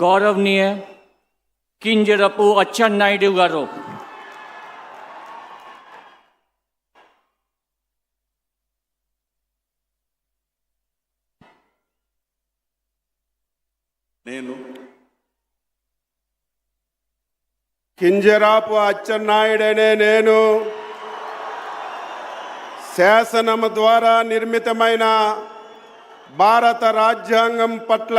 గౌరవనీయ కింజరపు అచ్చెన్నాయుడు గారు నేను కింజరాపు అచ్చెన్నాయుడనే నేను శాసనము ద్వారా నిర్మితమైన భారత రాజ్యాంగం పట్ల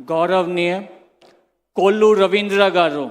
గౌరవనీయ కొల్లు రవీంద్ర గారు